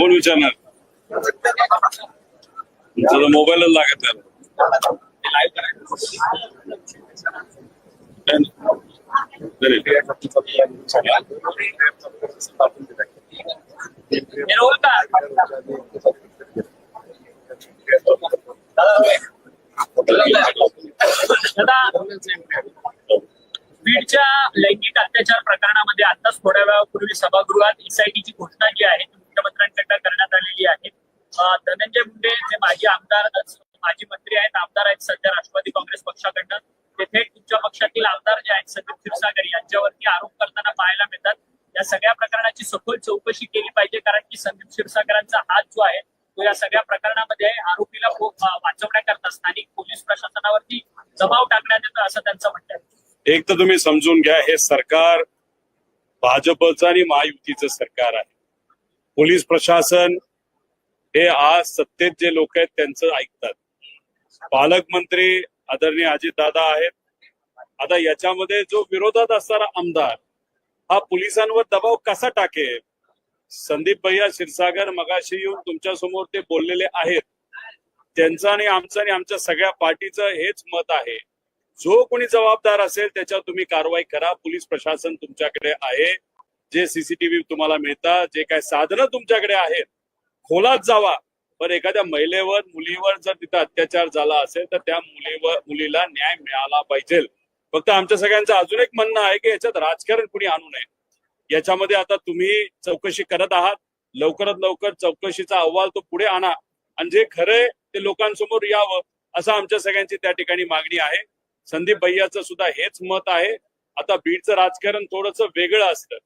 कोण विचारणार? मोबाईलच लागत त्याला बीडच्या लैंगिक अत्याचार प्रकरणामध्ये आताच थोड्या वेळापूर्वी सभागृहात एसआयटीची घोषणा जी आहे मुख्यमंत्र्यांनी धनंजय मुंडे जे माजी आमदार माजी मंत्री आहेत आमदार आहेत सध्या राष्ट्रवादी काँग्रेस पक्षाकडनं. ते थेट तुमच्या पक्षातील आमदार जे आहेत संदीप क्षीरसागर यांच्यावरती आरोप करताना पाहायला मिळतात. या सगळ्या प्रकरणाची सखोल चौकशी केली पाहिजे कारण की संदीप क्षीरसागरांचा हात जो आहे तो या सगळ्या प्रकरणामध्ये आरोपीला वाचवण्याकरता स्थानिक पोलीस प्रशासनावरती दबाव टाकण्यात येतो असं त्यांचं म्हणणं आहे. एक तर तुम्ही समजून घ्या हे सरकार भाजपचं आणि महायुतीचं सरकार आहे. पोलीस प्रशासन हे आज सत्तेत जे लोक आहेत त्यांचं ऐकतात. पालकमंत्री आदरणीय अजितदादा आहेत. आता याच्यामध्ये जो विरोधात असणारा आमदार हा पोलिसांवर दबाव कसा टाकेल? संदीप भैया क्षीरसागर मगाशी येऊन तुमच्यासमोर ते बोललेले आहेत. त्यांचं आणि आमचं आणि आमच्या सगळ्या पार्टीचं हेच मत आहे. जो कोणी जबाबदार असेल त्याच्यावर तुम्ही कारवाई करा. पोलीस प्रशासन तुमच्याकडे आहे. जे सीसीटीव्ही तुम्हाला मिळतात जे काय साधनं तुमच्याकडे आहेत खोलात जावा. पण एखाद्या महिलेवर मुलीवर जर तिथं अत्याचार झाला असेल तर त्या मुलीवर मुलीला न्याय मिळाला पाहिजे. फक्त आमच्या सगळ्यांचं अजून एक म्हणणं आहे की याच्यात राजकारण कुणी आणू नये. याच्यामध्ये आता तुम्ही चौकशी करत आहात. लवकरात लवकर चौकशीचा अहवाल तो पुढे आणा. आणि जे खरंय ते लोकांसमोर यावं असं आमच्या सगळ्यांची त्या ठिकाणी मागणी आहे. संदीप भैयाचं सुद्धा हेच मत आहे. आता बीडचं राजकारण थोडंसं वेगळं असतं.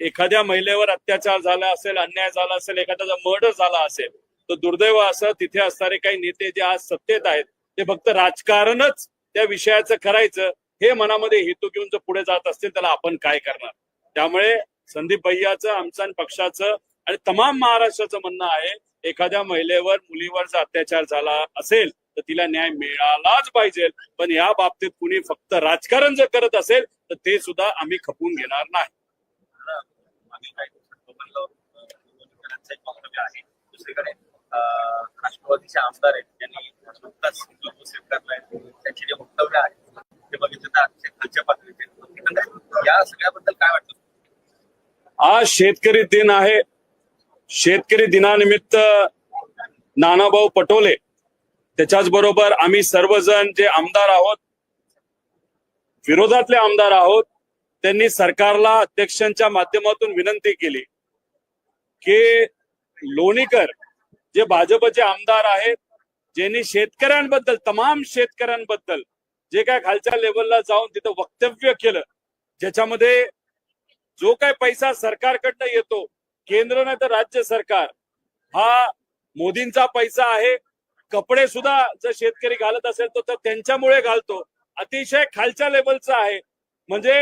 एखाद्या महिलेवर अत्याचार झाला असेल अन्याय झाला असेल एखाद्याचा मर्डर झाला असेल तर दुर्दैव असं तिथे असणारे काही नेते जे आज सत्तेत आहेत ते फक्त राजकारणच त्या विषयाचं करायचं हे मनामध्ये हेतू घेऊन जर पुढे जात असतील त्याला आपण काय करणार? त्यामुळे संदीप भैयाचं आमचं आणि पक्षाचं आणि तमाम महाराष्ट्राचं म्हणणं आहे एखाद्या महिलेवर मुलीवर जर अत्याचार झाला असेल तर तिला न्याय मिळालाच पाहिजे. पण या बाबतीत कुणी फक्त राजकारण जर करत असेल तर ते सुद्धा आम्ही खपवून घेणार नाही. मागील एक वक्तव्य आहे. दुसरीकडे राष्ट्रवादीचे आमदार आहेत त्यांनी नुकताच जे वक्तव्य आहे ते बघितलं तर अतिशय खालच्या पातळीचे या सगळ्याबद्दल काय वाटतं? आज शेतकरी दिन आहे. शेतकरी दिनानिमित्त नानाभाऊ पटोले त्याच्याच बरोबर आम्ही सर्वजण जे आमदार आहोत विरोधातले आमदार आहोत त्यांनी सरकारला अध्यक्षांच्या माध्यमातून विनंती केली की लोणीकर जे भाजपचे आमदार आहेत ज्यांनी शेतकऱ्यांबद्दल तमाम शेतकऱ्यांबद्दल जे काय खालच्या लेवलला जाऊन तिथं वक्तव्य केलं ज्याच्यामध्ये जो काय पैसा सरकारकडनं येतो केंद्र नाही तर राज्य सरकार हा मोदींचा पैसा आहे. कपडे सुद्धा जर शेतकरी घालत असेल तर त्यांच्यामुळे घालतो. अतिशय खालच्या लेवलचा आहे. म्हणजे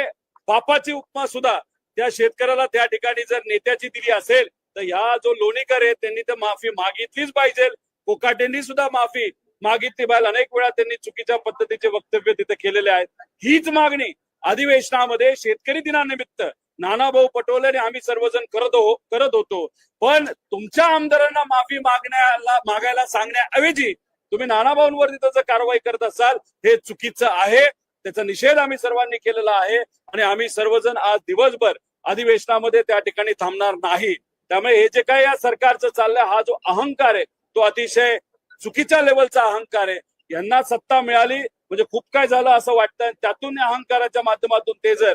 बापाची उपमा सुद्धा त्या शेतकऱ्याला त्या ठिकाणी जर नेत्याची दिली असेल तर ह्या जो लोणीकर आहे त्यांनी तर माफी मागितलीच पाहिजे. कोकाटेंनी सुद्धा माफी मागितली पाहिजे. अनेक वेळा त्यांनी चुकीच्या पद्धतीचे वक्तव्य तिथे केलेले आहेत. हीच मागणी अधिवेशनामध्ये शेतकरी दिनानिमित्त नानाभाऊ पटोले आणि आम्ही सर्वजण करत हो करत होतो. पण तुमच्या आमदारांना माफी मागण्याला मागायला सांगण्याऐवजी तुम्ही नानाभाऊंवर तिथं जर कारवाई करत असाल हे चुकीचं आहे. त्याचा निषेध आम्ही सर्वांनी केलेला आहे आणि आम्ही सर्वजण आज दिवसभर अधिवेशनामध्ये त्या ठिकाणी थांबणार नाही. त्यामुळे हे जे काही या सरकारचं चाललंय हा जो अहंकार आहे तो अतिशय चुकीच्या लेवलचा अहंकार आहे. यांना सत्ता मिळाली म्हणजे खूप काय झालं असं वाटतं त्यातून या अहंकाराच्या माध्यमातून ते जर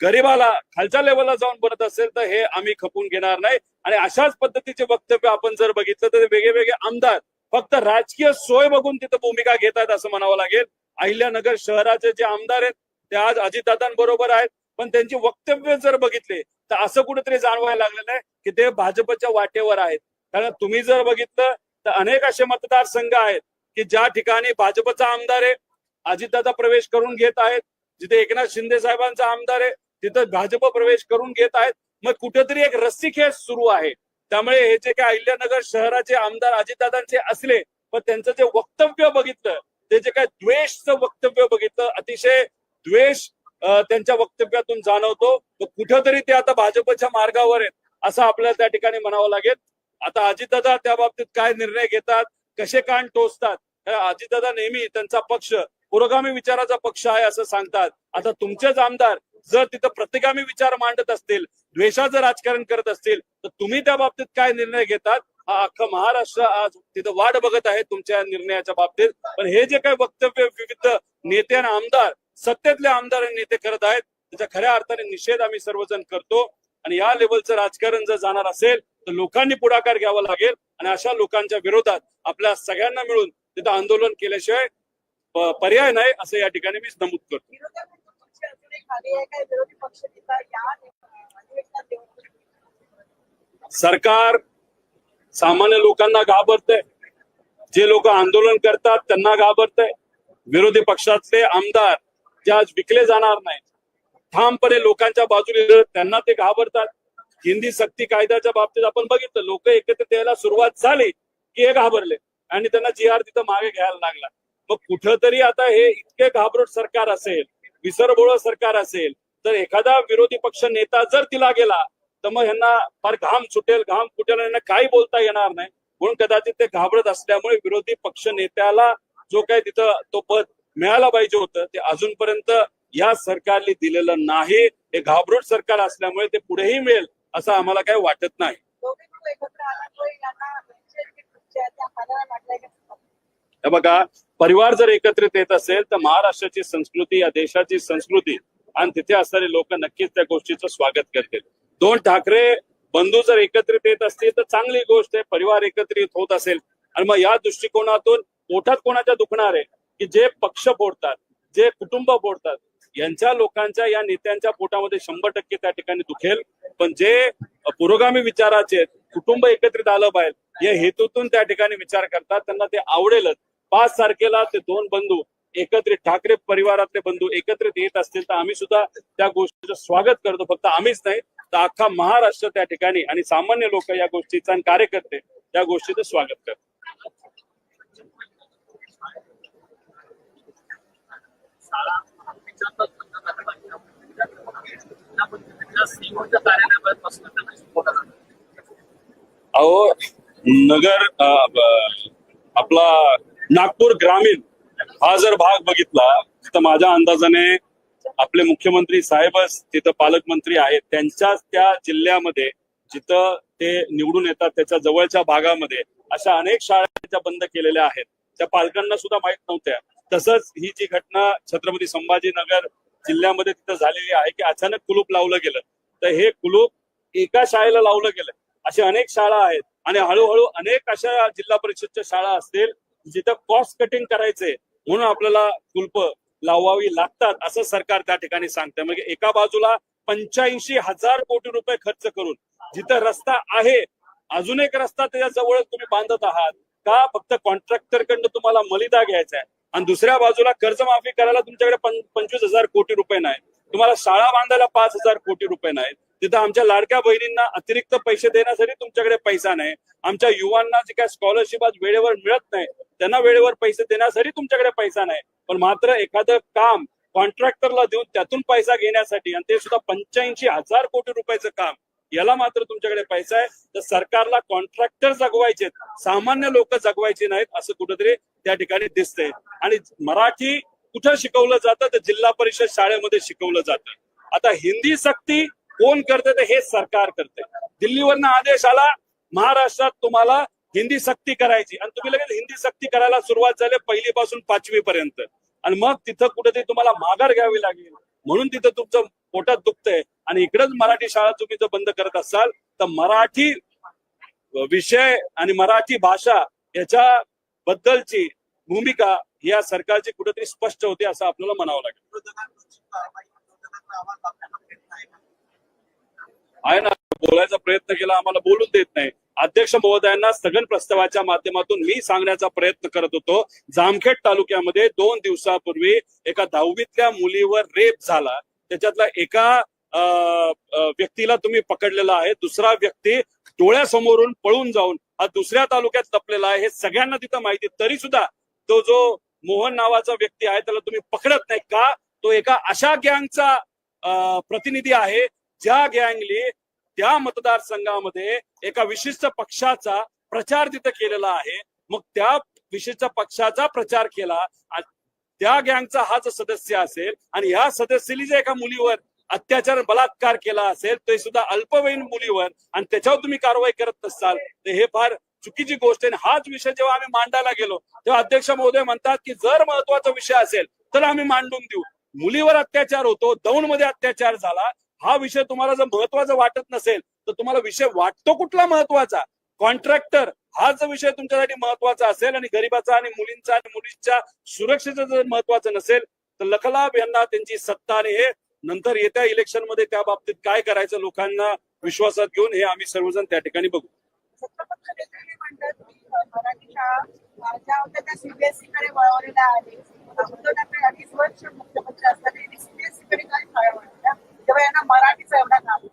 गरीबाला खालच्या लेवलला जाऊन बनत असेल तर हे आम्ही खपून घेणार नाही. आणि अशाच पद्धतीचे वक्तव्य आपण जर बघितलं तर वेगळे वेगळे आमदार फक्त राजकीय सोय बघून तिथं भूमिका घेत आहेत असं म्हणावं लागेल. अहिल्यानगर शहराचे जे आमदार आहेत ते आज अजितदादांबरोबर आहेत. पण त्यांची वक्तव्य जर बघितले तर असं कुठेतरी जाणवायला लागलेलं आहे की ते भाजपच्या वाटेवर आहेत. कारण तुम्ही जर बघितलं तर अनेक असे मतदारसंघ आहेत की ज्या ठिकाणी भाजपचा आमदार आहे अजितदादा प्रवेश करून घेत आहेत. जिथे एकनाथ शिंदे साहेबांचा आमदार आहे तिथं भाजप प्रवेश करून घेत आहेत. मग कुठेतरी एक रस्सी खेळ सुरू आहे. त्यामुळे हे जे काही अहिल्यानगर शहराचे आमदार अजितदादांचे असले पण त्यांचं जे वक्तव्य बघितलं ते जे काय द्वेषचं वक्तव्य बघितलं अतिशय द्वेष त्यांच्या वक्तव्यातून जाणवतो. तर कुठंतरी ते आता भाजपच्या मार्गावर आहेत असं आपल्याला त्या ठिकाणी म्हणावं लागेल. आता अजितदादा त्या बाबतीत काय निर्णय घेतात कसे कान टोचतात हे अजितदादा नेहमी त्यांचा पक्ष पुरोगामी विचाराचा पक्ष आहे असं सांगतात. आता तुमचेच आमदार जर तिथं प्रतिगामी विचार मांडत असतील द्वेषाचं राजकारण करत असतील तर तुम्ही त्या बाबतीत काय निर्णय घेतात? हा अख्खा महाराष्ट्र आज तिथं वाट बघत आहे तुमच्या या निर्णयाच्या बाबतीत. पण हे जे काही वक्तव्य विविध नेते आणि आमदार सत्तेतले आमदार आणि नेते करत आहेत त्याच्या खऱ्या अर्थाने निषेध आम्ही सर्वजण करतो. आणि या लेवलचं राजकारण जर जाणार असेल तर लोकांनी पुढाकार घ्यावा लागेल. आणि अशा लोकांच्या विरोधात आपल्या सगळ्यांना मिळून तिथं आंदोलन केल्याशिवाय पर्याय नाही असं या ठिकाणी मी नमूद करतो. सरकार सामान्य लोकांना घाबरतंय. जे लोक आंदोलन करतात त्यांना घाबरतंय. विरोधी पक्षातले आमदार जे आज विकले जाणार नाही ठामपणे लोकांच्या बाजूने त्यांना ते घाबरतात. हिंदी सक्ती कायद्याच्या बाबतीत आपण बघितलं लोक एकत्रित यायला सुरुवात झाली की हे घाबरले आणि त्यांना जी आर तिथं मागे घ्यायला लागला. मग कुठंतरी आता हे इतके घाबरट सरकार असेल विसरबोळ सरकार असेल तर एखादा विरोधी पक्ष नेता जर तिला गेला तर मग ह्यांना फार घाम सुटेल घाम फुटेल यांना काही बोलता येणार नाही. म्हणून कदाचित ते घाबरत असल्यामुळे विरोधी पक्ष नेत्याला जो काही तिथं तो पद मिळायला पाहिजे होतं ते अजूनपर्यंत या सरकारने दिलेलं नाही. हे घाबरट सरकार असल्यामुळे ते पुढेही मिळेल असं आम्हाला काही वाटत नाही. यांना म्हणजे बघा परिवार जर एकत्रित येत असेल तर महाराष्ट्राची संस्कृती या देशाची संस्कृती आणि तिथे असणारे लोक नक्कीच त्या गोष्टीचं स्वागत करतील. दोन ठाकरे बंधू जर एकत्रित येत असतील तर चांगली गोष्ट आहे परिवार एकत्रित होत असेल. आणि मग या दृष्टिकोनातून पोटात कोणाच्या दुखणार आहे? की जे पक्ष फोडतात जे कुटुंब फोडतात यांच्या लोकांच्या या नेत्यांच्या पोटामध्ये शंभर टक्के त्या ठिकाणी दुखेल. पण जे पुरोगामी विचाराचे आहेत, कुटुंब एकत्रित आलं पाहिजे या हेतूतून त्या ठिकाणी विचार करतात. त्यांना ते आवडेलच. पाच तारखेला ते दोन बंधू एकत्रित ठाकरे परिवारातले बंधू एकत्रित येत असतील तर आम्ही सुद्धा त्या गोष्टीचं स्वागत करतो. फक्त आम्हीच नाही तर अख्खा महाराष्ट्र त्या ठिकाणी आणि सामान्य लोक या गोष्टीचा आणि कार्यकर्ते या गोष्टीचं स्वागत करतात. अहो नगर आपला नागपूर ग्रामीण हा जर भाग बघितला तर माझ्या अंदाजाने आपले मुख्यमंत्री साहेबच तिथं पालकमंत्री आहेत. त्यांच्याच त्या जिल्ह्यामध्ये जिथं ते निवडून येतात त्याच्या जवळच्या भागामध्ये अशा अनेक शाळा बंद केलेल्या आहेत. त्या पालकांना सुद्धा माहीत नव्हत्या. तसंच ही जी घटना छत्रपती संभाजीनगर जिल्ह्यामध्ये तिथं झालेली आहे की अचानक कुलूप लावलं गेलं. तर हे कुलूप एका शाळेला लावलं गेलं. अशा अनेक शाळा आहेत आणि हळूहळू अनेक अशा जिल्हा परिषदच्या शाळा असतील जिथं कॉस्ट कटिंग करायचे म्हणून आपल्याला कुलप लावावी लागतात असं सरकार त्या ठिकाणी सांगतं म्हणजे एका बाजूला पंच्याऐंशी हजार कोटी रुपये खर्च करून जिथं रस्ता आहे अजून एक रस्ता त्याच्या जवळच तुम्ही बांधत आहात का फक्त कॉन्ट्रॅक्टर कडनं तुम्हाला मलिदा घ्यायचा आहे? आणि दुसऱ्या बाजूला कर्जमाफी करायला तुमच्याकडे पंचवीस हजार कोटी रुपये नाही. तुम्हाला शाळा बांधायला पाच हजार कोटी रुपये नाहीत तिथं आमच्या लाडक्या बहिणींना अतिरिक्त पैसे देण्यासाठी तुमच्याकडे पैसा नाही. आमच्या युवांना जे काय स्कॉलरशिप आज वेळेवर मिळत नाही त्यांना वेळेवर पैसे देण्यासाठी तुमच्याकडे पैसा नाही. पण मात्र एखादं काम कॉन्ट्रॅक्टरला देऊन त्यातून पैसा घेण्यासाठी आणि ते सुद्धा पंच्याऐंशी हजार कोटी रुपयाचं काम याला मात्र तुमच्याकडे पैसा आहे. तर सरकारला कॉन्ट्रॅक्टर जगवायचे सामान्य लोक जगवायचे नाहीत असं कुठेतरी त्या ठिकाणी दिसतंय. आणि मराठी कुठं शिकवलं जातं? तर जिल्हा परिषद शाळेमध्ये शिकवलं जातं. आता हिंदी सक्ती कोण करते? तर हे सरकार करते. दिल्लीवरनं आदेश आला महाराष्ट्रात तुम्हाला हिंदी सक्ती करायची. आणि तुम्ही लगेच हिंदी सक्ती करायला सुरुवात झाली पहिली पासून पाचवी पर्यंत आणि मग तिथं कुठेतरी तुम्हाला माघार घ्यावी लागेल. म्हणून तिथं तुमचं पोटात दुखतंय. आणि इकडेच मराठी शाळा तुम्ही जर बंद करत असाल तर मराठी विषय आणि मराठी भाषा याच्या बद्दलची भूमिका या सरकारची कुठेतरी स्पष्ट होते असं आपल्याला म्हणावं लागेल. आहे ना? बोलायचा प्रयत्न केला आम्हाला बोलून देत नाही. अध्यक्ष महोदयांना स्थगन प्रस्तावाच्या माध्यमातून मी सांगण्याचा प्रयत्न करत होतो. जामखेड तालुक्यामध्ये दोन दिवसापूर्वी एका दहावीतल्या मुलीवर रेप झाला. त्याच्यातला एका व्यक्तीला तुम्ही पकडलेला आहे. दुसरा व्यक्ती डोळ्यासमोरून पळून जाऊन हा दुसऱ्या तालुक्यात लपलेला आहे. हे सगळ्यांना तिथं माहिती तरी सुद्धा तो जो मोहन नावाचा व्यक्ती आहे त्याला तुम्ही पकडत नाही का? तो एका अशा गँगचा प्रतिनिधी आहे. ज्या गँगली त्या मतदारसंघामध्ये एका विशिष्ट पक्षाचा प्रचार तिथं केलेला आहे. मग त्या विशिष्ट पक्षाचा प्रचार केला. त्या गँगचा हा जर सदस्य असेल आणि ह्या सदस्याने जर एका मुलीवर अत्याचार बलात्कार केला असेल ते सुद्धा अल्पवयीन मुलीवर आणि त्याच्यावर तुम्ही कारवाई करत नसाल तर हे फार चुकीची गोष्ट आहे. आणि हाच विषय जेव्हा आम्ही मांडायला गेलो तेव्हा अध्यक्ष महोदय म्हणतात की जर महत्त्वाचा विषय असेल तर आम्ही मांडून देऊ. मुलीवर अत्याचार होतो दौंडमध्ये अत्याचार झाला हा विषय तुम्हाला जर महत्त्वाचा वाटत नसेल तर तुम्हाला विषय वाटतो कुठला महत्त्वाचा? कॉन्ट्रॅक्टर हा जर विषय तुमच्यासाठी महत्त्वाचा असेल आणि गरीबाचा आणि मुलींचा आणि मुलींच्या सुरक्षेचा जर महत्वाचं नसेल तर लखलाभ यांना त्यांची सत्ता आणि हे नंतर येत्या इलेक्शनमध्ये त्या बाबतीत काय करायचं लोकांना विश्वासात घेऊन हे आम्ही सर्वजण त्या ठिकाणी बघू. सीबीएसई तेव्हा यांना मराठीचा एवढा नाव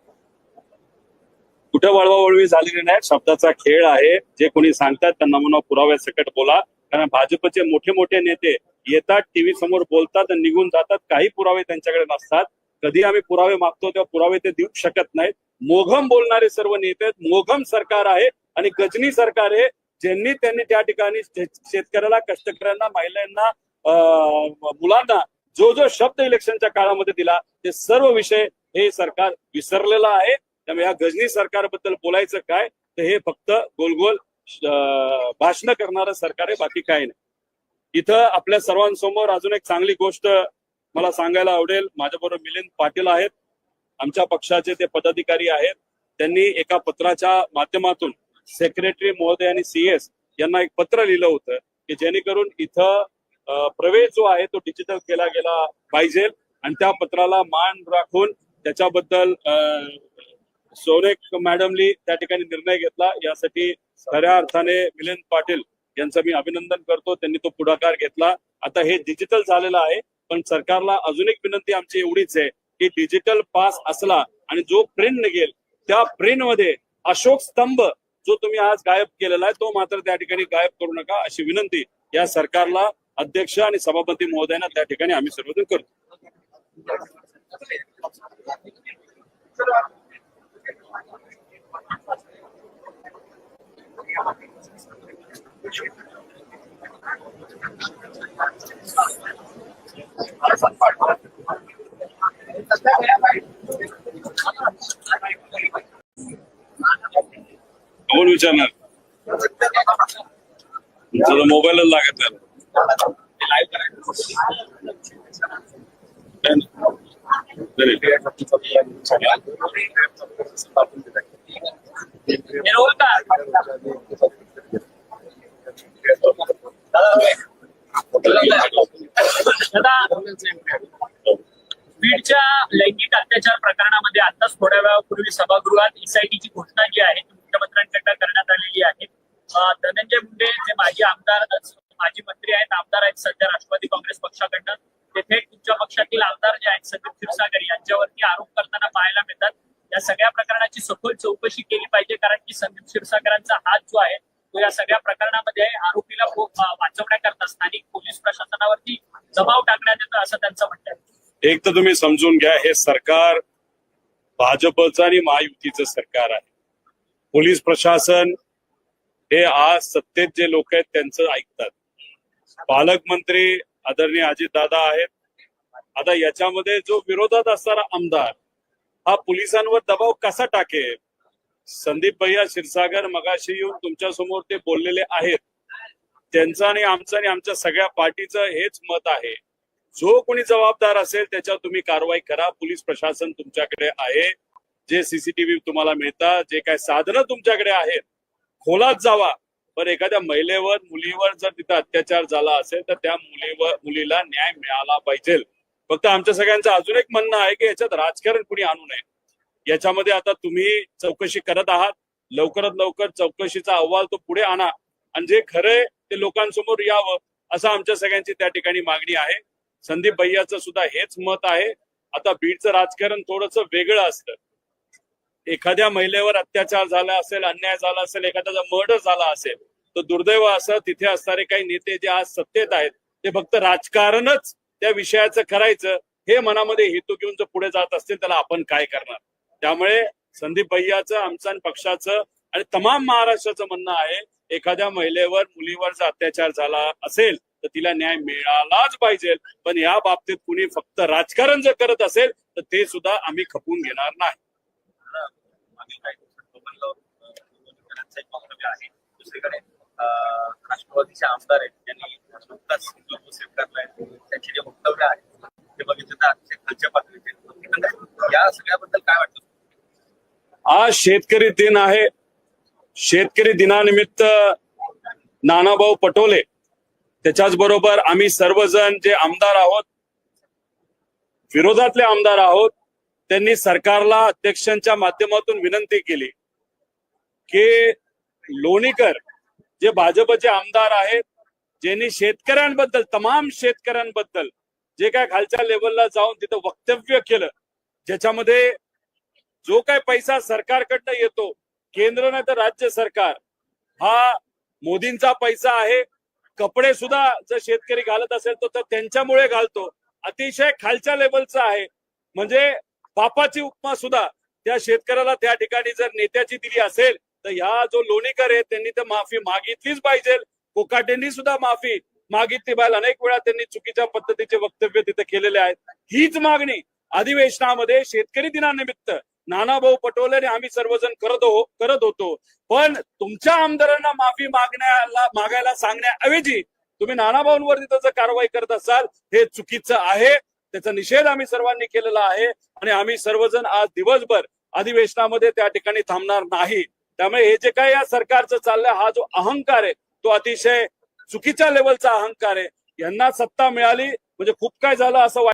कुठं वळवावळवी झालेली नाही शब्दाचा खेळ आहे. जे कोणी सांगतात त्यांना म्हणा पुराव्या सकट बोला. कारण भाजपचे मोठे मोठे नेते येतात टीव्ही समोर बोलतात आणि निघून जातात. काही पुरावे त्यांच्याकडे नसतात. कधी आम्ही पुरावे मागतो तेव्हा पुरावे ते देऊ शकत नाहीत. मोघम बोलणारे सर्व नेते आहेत. मोघम सरकार आहे आणि गजनी सरकार आहे. ज्यांनी त्यांनी त्या ठिकाणी शेतकऱ्याला कष्टकऱ्यांना महिलांना मुलांना जो जो शब्द इलेक्शनच्या काळामध्ये दिला ते सर्व विषय हे सरकार विसरलेलं आहे. त्यामुळे या गजनी सरकारबद्दल बोलायचं काय तर हे फक्त गोल गोल भाषण करणारं सरकार आहे बाकी काही नाही. इथं आपल्या सर्वांसमोर अजून एक चांगली गोष्ट मला सांगायला आवडेल. माझ्याबरोबर मिलिंद पाटील आहेत. आमच्या पक्षाचे ते पदाधिकारी आहेत. त्यांनी एका पत्राच्या माध्यमातून सेक्रेटरी महोदय आणि सीएस यांना एक पत्र लिहिलं होतं की जेणेकरून इथं प्रवेश जो आहे तो डिजिटल केला गेला पाहिजे. आणि त्या पत्राला मान राखून त्याच्याबद्दल अं, सोनेक मॅडमनी त्या ठिकाणी निर्णय घेतला. यासाठी खऱ्या अर्थाने मिलिंद पाटील यांचं मी अभिनंदन करतो. त्यांनी तो पुढाकार घेतला. आता हे डिजिटल झालेलं आहे पण सरकारला अजून एक विनंती आमची एवढीच आहे की डिजिटल पास असला आणि जो प्रिंट निघेल त्या प्रिंटमध्ये अशोक स्तंभ जो तुम्ही आज गायब केलेला आहे तो मात्र त्या ठिकाणी गायब करू नका अशी विनंती या सरकारला अध्यक्ष आणि सभापती महोदयांना त्या ठिकाणी आम्ही सर्वजण करतो. कोण विचारणार? तुमचा मोबाईलच लागत नाही हे रोल का दादा बीडच्या लैंगिक अत्याचार प्रकरणामध्ये आताच थोड्या वेळापूर्वी सभागृहात एसआयटीची घोषणा जी आहे ती मुख्यमंत्र्यांकडे करण्यात आलेली आहे. धनंजय मुंडे जे माजी आमदार माजी मंत्री आहेत आमदार आहेत सध्या राष्ट्रवादी काँग्रेस पक्षाकडनं. तेथे तुमच्या पक्षातील आमदार जे आहेत संदीप क्षीरसागर यांच्यावरती आरोप करताना पाहायला मिळतात. या सगळ्या प्रकरणाची सखोल चौकशी केली पाहिजे कारण की संदीप क्षीरसागरांचा हात जो आहे तो या सगळ्या प्रकरणामध्ये आरोपीला वाचवण्याकरता स्थानिक पोलीस प्रशासनावरती दबाव टाकण्यात येतो असं त्यांचं म्हणणं आहे. एक तर तुम्ही समजून घ्या हे सरकार भाजपचं आणि महायुतीचं सरकार आहे. पोलीस प्रशासन हे आज सत्तेत जे लोक आहेत त्यांचं ऐकतात. पालकमंत्री आदरणीय अजितदादा आहेत. आता याच्यामध्ये जो विरोधात असणारा आमदार हा पोलिसांवर दबाव कसा टाकेल? संदीप भैया क्षीरसागर मगाशी येऊन तुमच्यासमोर ते बोललेले आहेत. त्यांचं आणि आमचं आणि आमच्या सगळ्या पार्टीचं हेच मत आहे. जो कोणी जबाबदार असेल त्याच्यावर तुम्ही कारवाई करा. पोलीस प्रशासन तुमच्याकडे आहे. जे सीसीटीव्ही तुम्हाला मिळतात जे काय साधनं तुमच्याकडे आहेत खोलात जावा. पण एखाद्या महिलेवर मुलीवर जर तिथं अत्याचार झाला असेल तर त्या मुलीवर मुलीला न्याय मिळाला पाहिजे. फक्त आमच्या सगळ्यांचं अजून एक म्हणणं आहे की याच्यात राजकारण कुणी आणू नये. याच्यामध्ये आता तुम्ही चौकशी करत आहात. लवकरात लवकर चौकशीचा अहवाल तो पुढे आणा. आणि जे खरंय ते लोकांसमोर यावं असं आमच्या सगळ्यांची त्या ठिकाणी मागणी आहे. संदीप भैयाचं सुद्धा हेच मत आहे. आता बीडचं राजकारण थोडस वेगळं असतं. एखाद्या महिलेवर अत्याचार झाला असेल अन्याय झाला असेल एखाद्याचा मर्डर झाला असेल तर दुर्दैव असं तिथे असणारे काही नेते जे आज सत्तेत आहेत ते फक्त राजकारणच त्या विषयाचं करायचं हे मनामध्ये हेतू घेऊन जर पुढे जात असतील त्याला आपण काय करणार? त्यामुळे संदीप भैयाचं आमचं आणि पक्षाचं आणि तमाम महाराष्ट्राचं म्हणणं आहे एखाद्या महिलेवर मुलीवर जर अत्याचार झाला असेल तर तिला न्याय मिळालाच पाहिजे. पण या बाबतीत कुणी फक्त राजकारण जर करत असेल तर ते सुद्धा आम्ही खपवून घेणार नाही. मागील काही दिवसात आहे दुसरीकडे राष्ट्रवादीचे आमदार आहेत त्यांनी नुकताच हिंदुत्व स्वीकारलाय त्यांचे जे वक्तव्य आहे ते बघितलं तर अतिशय खालच्या पातळीचे या सगळ्याबद्दल काय वाटतं आज शेतकरी दिन आहे. शेतकरी दिनानिमित्त नानाभाऊ पटोले त्याच्याच बरोबर आम्ही सर्वजण जे आमदार आहोत विरोधातले आमदार आहोत त्यांनी सरकारला अध्यक्षांच्या माध्यमातून विनंती केली की लोणीकर जे भाजपचे आमदार आहेत ज्यांनी शेतकऱ्यांबद्दल तमाम शेतकऱ्यांबद्दल जे काय खालच्या लेवलला जाऊन तिथं वक्तव्य केलं ज्याच्यामध्ये जो काय पैसा सरकारकडनं येतो केंद्र नाही तर राज्य सरकार हा मोदींचा पैसा आहे. कपडे सुद्धा जर शेतकरी घालत असेल तर त्यांच्यामुळे घालतो. अतिशय खालच्या लेवलचा आहे. म्हणजे बापाची उपमा सुद्धा त्या शेतकऱ्याला त्या ठिकाणी जर नेत्याची दिली असेल तर ह्या जो लोणीकर आहे त्यांनी तर माफी मागितलीच पाहिजे. कोकाटेंनी सुद्धा माफी मागितली पाहिजे. अनेक वेळा त्यांनी चुकीच्या पद्धतीचे वक्तव्य तिथे केलेले आहेत. हीच मागणी अधिवेशनामध्ये शेतकरी दिनानिमित्त नानाभाऊ पटोले आणि आम्ही सर्वजण करत हो करत होतो. पण तुमच्या आमदारांना माफी मागण्याला मागायला सांगण्याऐवजी तुम्ही नानाभाऊंवर तिथं जर कारवाई करत असाल हे चुकीचं आहे. त्याचा निषेध आम्ही सर्वांनी केलेला आहे आणि आम्ही सर्वजण आज दिवसभर अधिवेशनामध्ये त्या ठिकाणी थांबणार नाही. त्यामुळे हे जे काही या सरकारचं चाललंय हा जो अहंकार आहे तो अतिशय चुकीच्या लेवलचा अहंकार आहे. यांना सत्ता मिळाली म्हणजे खूप काय झालं असं वाटतं